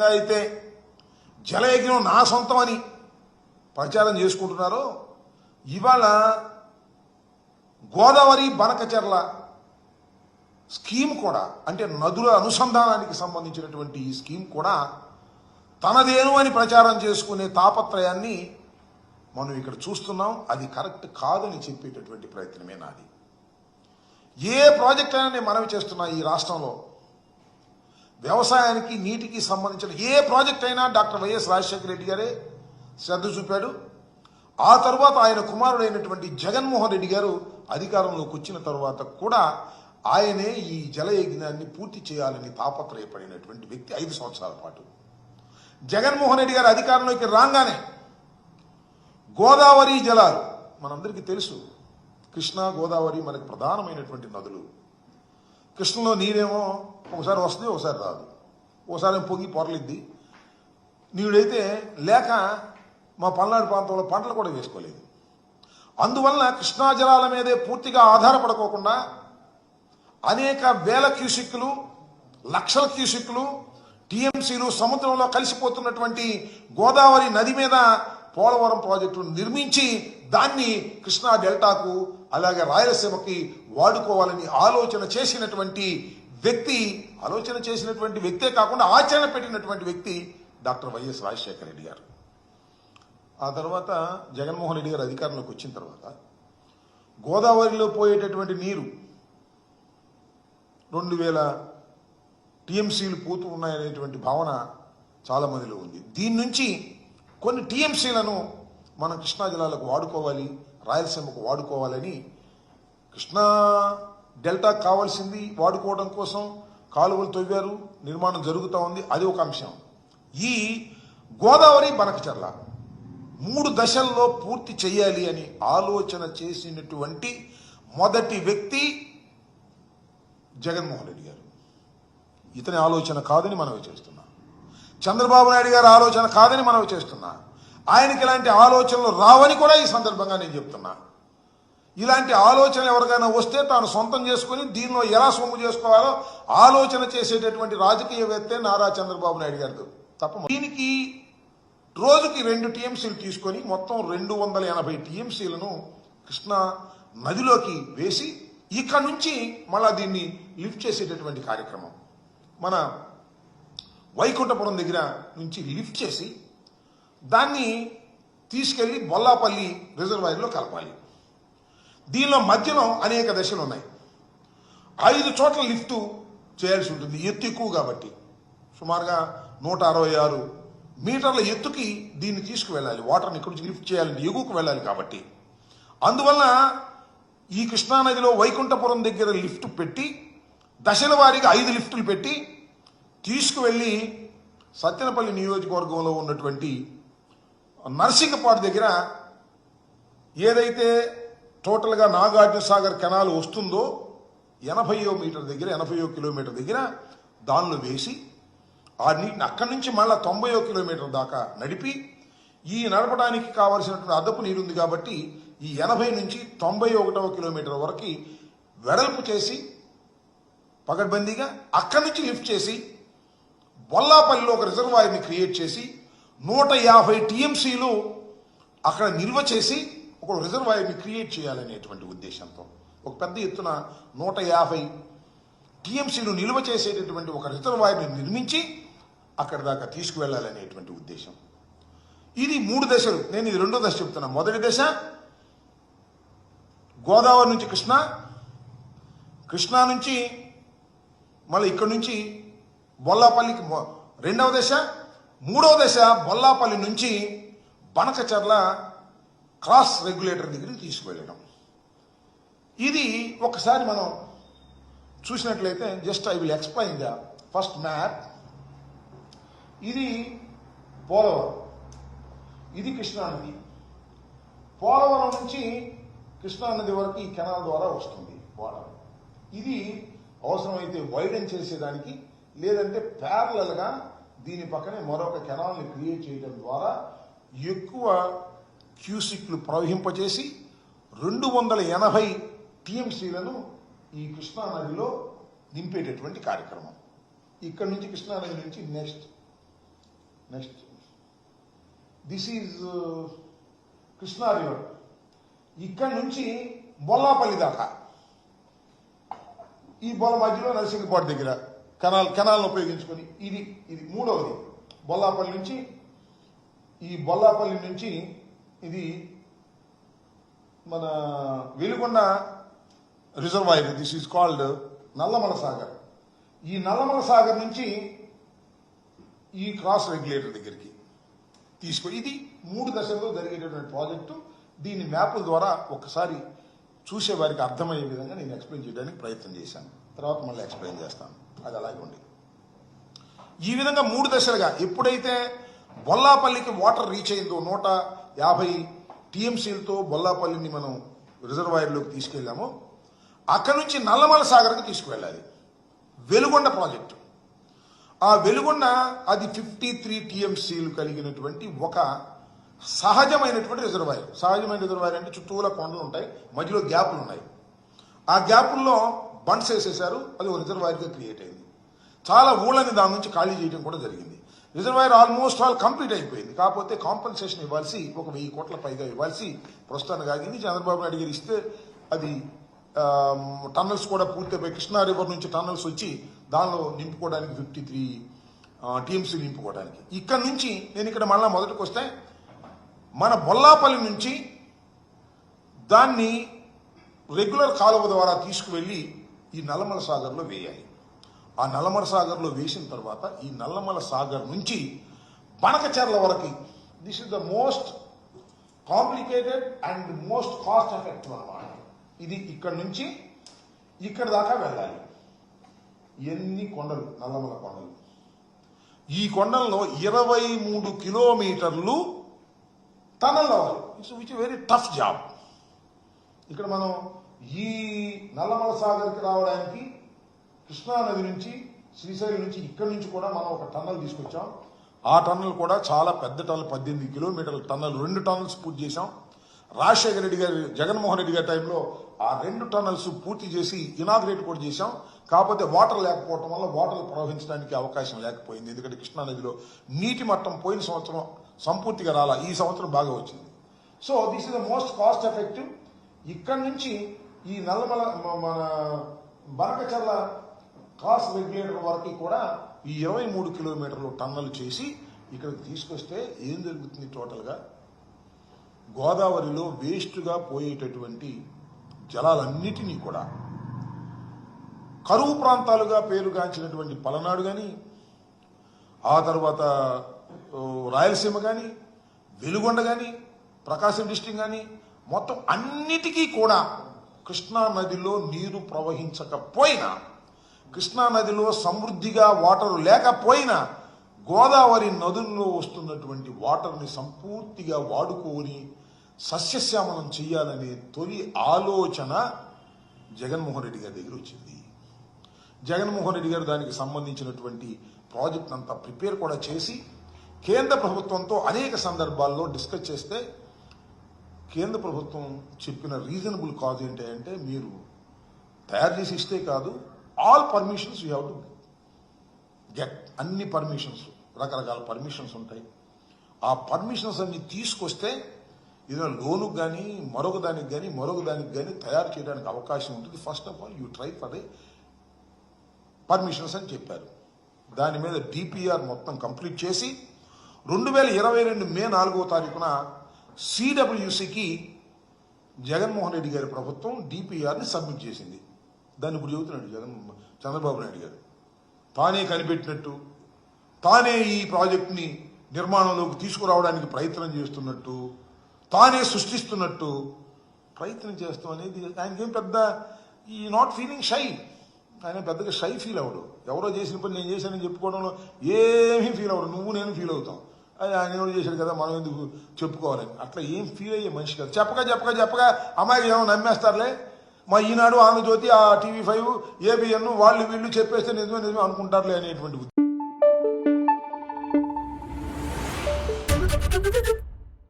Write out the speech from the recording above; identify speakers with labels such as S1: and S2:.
S1: విధంగా అయితే జలయజ్ఞం నా సొంతం అని ప్రచారం చేసుకుంటున్నారో ఇవాళ గోదావరి బనకచెర్ల స్కీమ్ కూడా అంటే నదుల అనుసంధానానికి సంబంధించినటువంటి ఈ స్కీమ్ కూడా తనదేను అని ప్రచారం చేసుకునే తాపత్రయాన్ని మనం ఇక్కడ చూస్తున్నాం. అది కరెక్ట్ కాదని చెప్పేటటువంటి ప్రయత్నమే నాది. ఏ ప్రాజెక్ట్ అయినా నేను మనవి చేస్తున్నా ఈ రాష్ట్రంలో. వ్యవసాయానికి నీటికి సంబంధించిన ఏ ప్రాజెక్ట్ అయినా doctor Y S Rajasekhara Reddy గారే శ్రద్ధ చూపాడు. ఆ తర్వాత ఆయన కుమారుడైనటువంటి జగన్మోహన్ రెడ్డి గారు అధికారంలోకి వచ్చిన తర్వాత కూడా ఆయనే ఈ జల యజ్ఞాన్ని పూర్తి చేయాలని తాపత్రయపడినటువంటి వ్యక్తి ఐదు సంవత్సరాల పాటు. జగన్మోహన్ రెడ్డి గారు అధికారంలోకి రాగానే గోదావరి జలాలు మనందరికీ తెలుసు కృష్ణా గోదావరి మనకు ప్రధానమైనటువంటి నదులు. కృష్ణలో నీరేమో ఒకసారి వస్తుంది ఒకసారి రాదు. ఒకసారి పొంగి పొరలిద్ది. నీడైతే లేక మా పల్నాడు ప్రాంతంలో పంటలు కూడా వేసుకోలేదు. అందువలన కృష్ణా జలాల మీదే పూర్తిగా ఆధారపడుకోకుండా అనేక వేల క్యూసిక్లు లక్షల క్యూసిక్లు టీఎంసీలు సముద్రంలో కలిసిపోతున్నటువంటి గోదావరి నది మీద పోలవరం ప్రాజెక్టును నిర్మించి దాన్ని కృష్ణా డెల్టాకు అలాగే రాయలసీమకి వాడుకోవాలని ఆలోచన చేసినటువంటి వ్యక్తి ఆలోచన చేసినటువంటి వ్యక్తే కాకుండా ఆచరణ పెట్టినటువంటి వ్యక్తి డాక్టర్ వైఎస్ రాజశేఖర రెడ్డి గారు. ఆ తర్వాత జగన్మోహన్ రెడ్డి గారు అధికారంలోకి వచ్చిన తర్వాత గోదావరిలో పోయేటటువంటి నీరు రెండు వేల టీఎంసీలు పోతూ ఉన్నాయనేటువంటి భావన చాలా మందిలో ఉంది. దీని నుంచి కొన్ని టీఎంసీలను మనం కృష్ణా జిల్లాలకు వాడుకోవాలి రాయలసీమకు వాడుకోవాలని కృష్ణా డెల్టా కావాల్సింది వాడుకోవడం కోసం కాలువలు తవ్వారు నిర్మాణం జరుగుతూ ఉంది. అది ఒక అంశం. ఈ గోదావరి బనకచర్ల మూడు దశల్లో పూర్తి చేయాలి అని ఆలోచన చేసినటువంటి మొదటి వ్యక్తి జగన్మోహన్ రెడ్డి గారు. ఇతని ఆలోచన కాదని మనవి చేస్తున్నా. చంద్రబాబు నాయుడు గారి ఆలోచన కాదని మనవి చేస్తున్నా. ఆయనకి ఇలాంటి ఆలోచనలు రావని కూడా ఈ సందర్భంగా నేను చెప్తున్నా. ఇలాంటి ఆలోచన ఎవరికైనా వస్తే తాను సొంతం చేసుకుని దీనిలో ఎలా సొమ్ము చేసుకోవాలో ఆలోచన చేసేటటువంటి రాజకీయవేత్తే నారా చంద్రబాబు నాయుడు గారు తప్ప దీనికి రోజుకి రెండు టీఎంసీలు తీసుకొని మొత్తం రెండు వందల ఎనభై టీఎంసీలను కృష్ణా నదిలోకి వేసి ఇక్కడ నుంచి మళ్ళా దీన్ని లిఫ్ట్ చేసేటటువంటి కార్యక్రమం. మన వైకుంఠపురం దగ్గర నుంచి లిఫ్ట్ చేసి దాన్ని తీసుకెళ్ళి బొల్లాపల్లి రిజర్వాయర్లో కలపాలి. దీనిలో మధ్యలో అనేక దశలు ఉన్నాయి. ఐదు చోట్ల లిఫ్ట్ చేయాల్సి ఉంటుంది. ఎత్తు ఎక్కువ కాబట్టి. సుమారుగా నూట అరవై ఆరు మీటర్ల ఎత్తుకి దీన్ని తీసుకువెళ్ళాలి. వాటర్ని ఇక్కడి నుంచి లిఫ్ట్ చేయాలంటే ఎగువకు వెళ్ళాలి కాబట్టి. అందువలన ఈ కృష్ణానదిలో వైకుంఠపురం దగ్గర లిఫ్ట్ పెట్టి దశల వారీగా ఐదు లిఫ్టులు పెట్టి తీసుకువెళ్ళి సత్యనపల్లి నియోజకవర్గంలో ఉన్నటువంటి నర్సింగపాడు దగ్గర ఏదైతే టోటల్గా నాగార్జున సాగర్ కెనాల్ వస్తుందో ఎనభైయో మీటర్ దగ్గర ఎనభయో కిలోమీటర్ దగ్గర దానిలో వేసి ఆ నీటిని అక్కడి నుంచి మళ్ళా తొంభయో కిలోమీటర్ దాకా నడిపి ఈ నడపడానికి కావలసినటువంటి అదపు నీరు ఉంది కాబట్టి ఈ ఎనభై నుంచి తొంభై ఒకటవ కిలోమీటర్ వరకు వెడల్పు చేసి పగడ్బందీగా అక్కడి నుంచి లిఫ్ట్ చేసి బొల్లాపల్లిలో ఒక రిజర్వాయర్ని క్రియేట్ చేసి నూట యాభై టీఎంసీలు అక్కడ నిల్వ చేసి ఒక రిజర్వాయర్ని క్రియేట్ చేయాలనేటువంటి ఉద్దేశంతో. ఒక పెద్ద ఎత్తున నూట యాభై టీఎంసీలు నిల్వ చేసేటటువంటి ఒక రిజర్వాయర్ని నిర్మించి అక్కడి దాకా తీసుకువెళ్ళాలనేటువంటి ఉద్దేశం. ఇది మూడు దశలు. నేను ఇది రెండో దశ చెప్తున్నా. మొదటి దశ గోదావరి నుంచి కృష్ణ కృష్ణా నుంచి మళ్ళీ ఇక్కడి నుంచి బొల్లాపల్లికి రెండవ దశ మూడో దశ బొల్లాపల్లి నుంచి బనకచర్ల క్రాస్ రెగ్యులేటర్ దగ్గరికి తీసుకువెళ్ళడం. ఇది ఒకసారి మనం చూసినట్లయితే just I will explain the first map. ఇది పోలవరం. ఇది కృష్ణానది. పోలవరం నుంచి కృష్ణానది వరకు ఈ కెనాల్ ద్వారా వస్తుంది పోలవరం ఇది అవసరమైతే వైడెన్ చేసేదానికి లేదంటే ప్యారలల్గా దీని పక్కనే మరొక కెనాల్ని క్రియేట్ చేయడం ద్వారా ఎక్కువ క్యూసిక్లు ప్రవహింపచేసి రెండు వందల ఎనభై టీఎంసీలను ఈ కృష్ణానదిలో నింపేటటువంటి కార్యక్రమం. ఇక్కడ నుంచి కృష్ణానది నుంచి next next. This is uh, Krishna river ఇక్కడ నుంచి బొల్లాపల్లి దాకా. ఈ బొల్ల మధ్యలో నరసింగపాడు దగ్గర. కెనాల్ కెనాల్ను ఉపయోగించుకొని. ఇది ఇది మూడవది. బొల్లాపల్లి నుంచి ఈ బొల్లాపల్లి నుంచి ఇది మన Veligonda reservoir. This is called Nallamala Sagar. ఈ నల్లమల సాగర్ నుంచి ఈ క్రాస్ రెగ్యులేటర్ దగ్గరికి తీసుకో. ఇది మూడు దశల్లో జరిగేటటువంటి ప్రాజెక్టు. దీని మ్యాపుల ద్వారా ఒకసారి చూసేవారికి అర్థమయ్యే విధంగా నేను ఎక్స్ప్లెయిన్ చేయడానికి ప్రయత్నం చేశాను. తర్వాత మళ్ళీ ఎక్స్ప్లెయిన్ చేస్తాను. అది అలాగే ఉంది ఈ విధంగా మూడు దశలుగా ఎప్పుడైతే బొల్లాపల్లికి వాటర్ రీచ్ అయిందో నూట యాభై టీఎంసీలతో బొల్లాపల్లిని మనం రిజర్వాయర్లోకి తీసుకెళ్ళామో అక్కడి నుంచి నల్లమల సాగర్కి తీసుకువెళ్ళాలి. వెలుగొండ ప్రాజెక్టు. ఆ వెలుగొండ అది ఫిఫ్టీ త్రీ టీఎంసీలు కలిగినటువంటి ఒక సహజమైనటువంటి రిజర్వాయర్ సహజమైన రిజర్వాయర్ అంటే చుట్టూలా కొండలు ఉంటాయి మధ్యలో గ్యాపులు ఉన్నాయి. ఆ గ్యాపుల్లో బండ్స్ వేసేశారు అది ఒక రిజర్వాయర్గా క్రియేట్ అయింది. చాలా ఊళ్ళని దాని నుంచి ఖాళీ చేయడం కూడా జరిగింది. రిజర్వాయర్ ఆల్మోస్ట్ ఆల్ కంప్లీట్ అయిపోయింది. కాకపోతే కాంపన్సేషన్ ఇవ్వాల్సి ఒక వెయ్యి కోట్ల పైగా ఇవ్వాల్సి ప్రస్తుతానికి ఆగింది. చంద్రబాబు నాయుడు గారు ఇస్తే అది టన్నల్స్ కూడా పూర్తయిపోయి కృష్ణా రివర్ నుంచి టన్నల్స్ వచ్చి దానిలో నింపుకోవడానికి ఫిఫ్టీ త్రీ టీఎంసీ నింపుకోవడానికి. ఇక్కడ నుంచి నేను ఇక్కడ మళ్ళీ మొదటికి వస్తే మన బొల్లాపల్లి నుంచి దాన్ని రెగ్యులర్ కాలువ ద్వారా తీసుకువెళ్ళి ఈ నల్లమల సాగర్లో వేయాలి. ఆ నల్లమల సాగర్లో వేసిన తర్వాత ఈ నల్లమల సాగర్ నుంచి పనకచర్ల వరకు this is the most complicated and most cost effective అన్నమాట ఇది ఇక్కడ నుంచి ఇక్కడ దాకా వెళ్ళాలి. ఎన్ని కొండలు? నల్లమల కొండలు. ఈ కొండల్లో ఇరవై మూడు కిలోమీటర్లు టనల్ అవ్వాలి. It's which very tough job ఇక్కడ మనం ఈ నల్లమల సాగర్కి రావడానికి కృష్ణానది నుంచి శ్రీశైలం నుంచి ఇక్కడి నుంచి కూడా మనం ఒక టన్నల్ తీసుకొచ్చాం. ఆ టన్నల్ కూడా చాలా పెద్ద టన్నల్ పద్దెనిమిది కిలోమీటర్ల టన్నల్ రెండు టన్నల్స్ పూర్తి చేశాం. రాజశేఖర రెడ్డి గారి జగన్మోహన్ రెడ్డి గారి టైంలో ఆ రెండు టన్నల్స్ పూర్తి చేసి ఇనాగ్రేట్ కూడా చేశాం. కాకపోతే వాటర్ లేకపోవటం వల్ల వాటర్ ప్రవహించడానికి అవకాశం లేకపోయింది. ఎందుకంటే కృష్ణా నదిలో నీటి మట్టం పోయిన సంవత్సరం సంపూర్తిగా రాలా. ఈ సంవత్సరం బాగా వచ్చింది. So this is the most cost effective ఇక్కడి నుంచి ఈ నల్లమల మన బనకచర్ల క్రాస్ రెగ్యులేటర్ వరకు కూడా ఈ ఇరవై మూడు కిలోమీటర్లు టన్నలు చేసి ఇక్కడికి తీసుకొస్తే ఏం జరుగుతుంది టోటల్గా? గోదావరిలో వేస్ట్గా పోయేటటువంటి జలాలన్నిటినీ కూడా కరువు ప్రాంతాలుగా పేరుగాంచినటువంటి పలనాడు కానీ ఆ తర్వాత రాయలసీమ కానీ వెలుగొండ కానీ ప్రకాశం డిస్టిక్ కానీ మొత్తం అన్నిటికీ కూడా కృష్ణా నదిలో నీరు ప్రవహించకపోయినా కృష్ణా నదిలో సమృద్ధిగా వాటర్ లేకపోయినా గోదావరి నదుల్లో వస్తున్నటువంటి వాటర్ని సంపూర్తిగా వాడుకొని సస్యశ్యామలం చేయాలనే తొలి ఆలోచన జగన్మోహన్ రెడ్డి గారి దగ్గర వచ్చింది. జగన్మోహన్ రెడ్డి గారు దానికి సంబంధించినటువంటి ప్రాజెక్ట్ అంతా ప్రిపేర్ కూడా చేసి కేంద్ర ప్రభుత్వంతో అనేక సందర్భాల్లో డిస్కస్ చేస్తే కేంద్ర ప్రభుత్వం చెప్పిన రీజనబుల్ కాజ్ ఏంటి అంటే మీరు తయారు చేసి ఇస్తే కాదు all permissions you have to get అన్ని పర్మిషన్స్ రకరకాల పర్మిషన్స్ ఉంటాయి. ఆ పర్మిషన్స్ అన్ని తీసుకొస్తే ఏదైనా లోనుకు కానీ మరొక దానికి కానీ మరొక దానికి కానీ తయారు చేయడానికి అవకాశం ఉంటుంది. First of all you try for a permissions అని చెప్పారు. దాని మీద డిపిఆర్ మొత్తం కంప్లీట్ చేసి రెండు వేల ఇరవై రెండు మే నాలుగో తారీఖున సిడబ్ల్యూసికి జగన్మోహన్ రెడ్డి గారి ప్రభుత్వం డిపిఆర్ని సబ్మిట్ చేసింది. దాన్ని ఇప్పుడు చెబుతున్నాడు జగన్ చంద్రబాబు నాయుడు గారు. తానే కనిపెట్టినట్టు తానే ఈ ప్రాజెక్ట్ని నిర్మాణంలోకి తీసుకురావడానికి ప్రయత్నం చేస్తున్నట్టు తానే సృష్టిస్తున్నట్టు ప్రయత్నం చేస్తాం అనేది ఆయనకేం పెద్ద ఈ నాట్ ఫీలింగ్ షై. ఆయన పెద్దగా షై ఫీల్ అవడు ఎవరో చేసిన పని నేను చేశానని చెప్పుకోవడంలో ఏమీ ఫీల్ అవడు నువ్వు నేను ఫీల్ అవుతాం. అది ఆయన ఎవరు చేశాడు కదా మనం ఎందుకు చెప్పుకోవాలని అట్లా ఏం ఫీల్ అయ్యే మనిషి కాదు. చెప్పగా చెప్పగా చెప్పగా అమ్మాయికి ఏమో నమ్మేస్తారులే? మా ఈనాడు ఆంధ్రజ్యోతి ఆ టీవీ ఫైవ్ ఏబిఎన్ వాళ్ళు వీళ్ళు చెప్పేస్తే నిజమే నిజమే అనుకుంటారులే అనేటువంటి
S2: Thank.